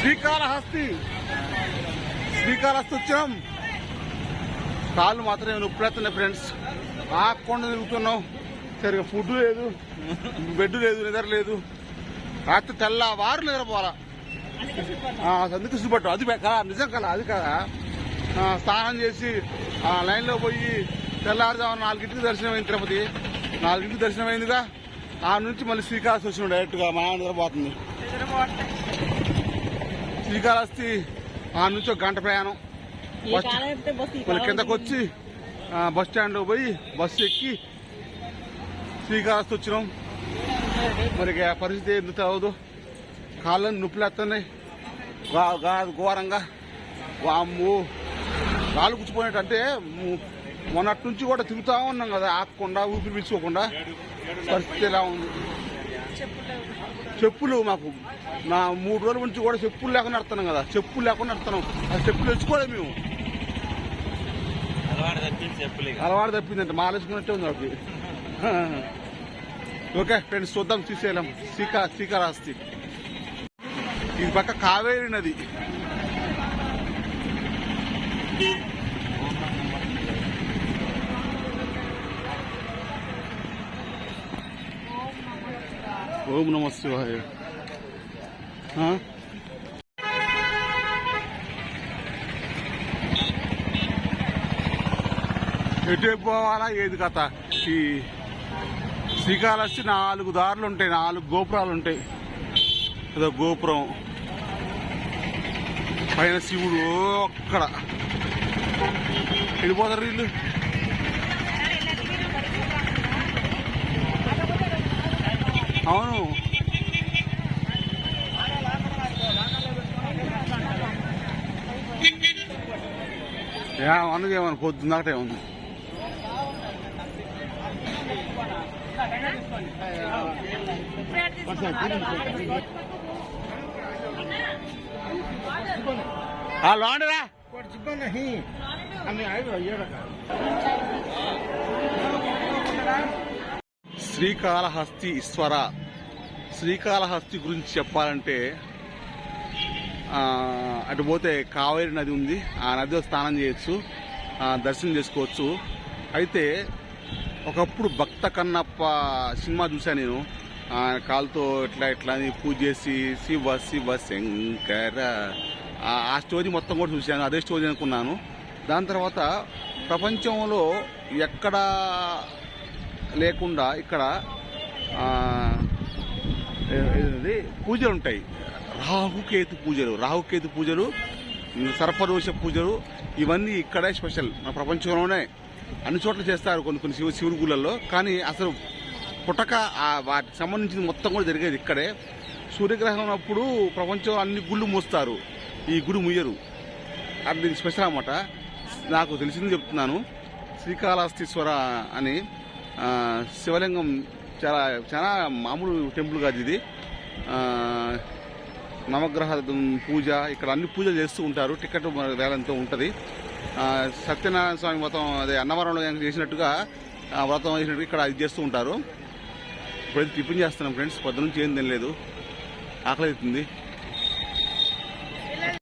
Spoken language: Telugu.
శ్రీకాళహస్తి. శ్రీకాళహస్తి వచ్చాం. కాళ్ళు మాత్రమే నొప్పులేస్తున్నాయి ఫ్రెండ్స్ ఆకుండా తిరుగుతున్నాం సరిగా ఫుడ్ లేదు బెడ్ లేదు నిద్ర లేదు. రాత్రి తెల్లవారు నిద్రపోవాలా? ఆ, అందుకు సుబ్బట్టు. అది కదా నిజం కదా అది కదా. స్నానం చేసి ఆ లైన్లో పోయి తెల్లారుజామున నాలుగింటికి దర్శనం అయింది తిరుపతి. నాలుగింటికి దర్శనం అయిందిగా ఆ నుంచి మళ్ళీ శ్రీకాళహస్తి వచ్చిన డైరెక్ట్గా మా నిద్రపోతుంది. శ్రీకాళహస్తి ఆ నుంచి ఒక గంట ప్రయాణం. కాలం కిందకు వచ్చి బస్ స్టాండ్లో పోయి బస్సు ఎక్కి శ్రీకాళహస్తి వచ్చినాం. మరి పరిస్థితి ఎందుకు తెలవదు కాళ్ళని నొప్పులేస్తున్నాయి ఘోరంగా. వామ్ము. కాలు గుచ్చిపోయినట్టు అంటే మొన్నటి నుంచి కూడా తిరుగుతా ఉన్నాం కదా ఆగకుండా ఊపిరి పీల్చుకోకుండా. పరిస్థితి ఎలా ఉంది? చెప్పులు మాకు. నా మూడు రోజుల నుంచి కూడా చెప్పులు లేకుండా నడుతున్నాం కదా. చెప్పులు లేకుండా నడుతున్నాం ఆ చెప్పులు తెచ్చుకోలేదు మేము. అలవాటు తప్పిందంటే. మాలేసుకున్నట్టే ఉంది నాకు ఓకే ఫ్రెండ్స్ చూద్దాం శ్రీశైలం శ్రీకా శ్రీకాళహస్తి ఇది పక్క కావేరి నది. ఓం నమ శివాయ. ఎటు పోవాలా? ఏది కథ? ఈ శ్రీకాళహస్తి నాలుగు దారులు ఉంటాయి నాలుగు గోపురాలు ఉంటాయి. అదో గోపురం. పైన శివుడు అక్కడ వెళ్ళిపోతారు వీళ్ళు? అవును. ఏమన్నది ఏమన్నా పొద్దున్నకటే ఉంది. ఆ లోండరా. శ్రీకాళహస్తి ఈశ్వర. శ్రీకాళహస్తి గురించి చెప్పాలంటే అటు పోతే కావేరి నది ఉంది. ఆ నదిలో స్నానం చేయొచ్చు దర్శనం చేసుకోవచ్చు. అయితే ఒకప్పుడు భక్త కన్నప్ప సినిమా చూశాను నేను. ఆయన కాలుతో ఇట్లా ఇట్లా అని పూజ చేసి శివ శివ శంకర ఆ- ఆ స్టోరీ మొత్తం కూడా చూశాను అదే స్టోరీ అనుకున్నాను. దాని తర్వాత ప్రపంచంలో ఎక్కడ లేకుండా ఇక్కడ పూజలు ఉంటాయి. రాహుకేతు పూజలు రాహుకేతు పూజలు సర్పదోష పూజలు ఇవన్నీ ఇక్కడే స్పెషల్. మన ప్రపంచంలోనే అన్ని చోట్ల చేస్తారు కొన్ని కొన్ని శివ శివుడి గుళ్ళల్లో కానీ అసలు పుటక వాటికి సంబంధించింది మొత్తం కూడా జరిగేది ఇక్కడే. సూర్యగ్రహణం ఉన్నప్పుడు ప్రపంచం అన్ని గుళ్ళు మూస్తారు. ఈ గుడి ముయ్యరు. అది దీనికి స్పెషల్ అన్నమాట. నాకు తెలిసింది చెప్తున్నాను. శ్రీకాళహస్తీశ్వర అని. శివలింగం చాలా చాలా మామూలు టెంపుల్ కాదు ఇది. నవగ్రహ పూజ ఇక్కడ అన్ని పూజలు చేస్తూ ఉంటారు. టికెట్ వేలంతో ఉంటుంది. సత్యనారాయణ స్వామి వ్రతం అదే అన్నవరంలో చేసినట్టుగా వ్రతం చేసినట్టుగా ఇక్కడ ఇది చేస్తూ ఉంటారు. ఇప్పుడైతే టిఫిన్ చేస్తున్నాం ఫ్రెండ్స్ పొద్దు నుంచి ఏం తినలేదు. ఆకలి అవుతుంది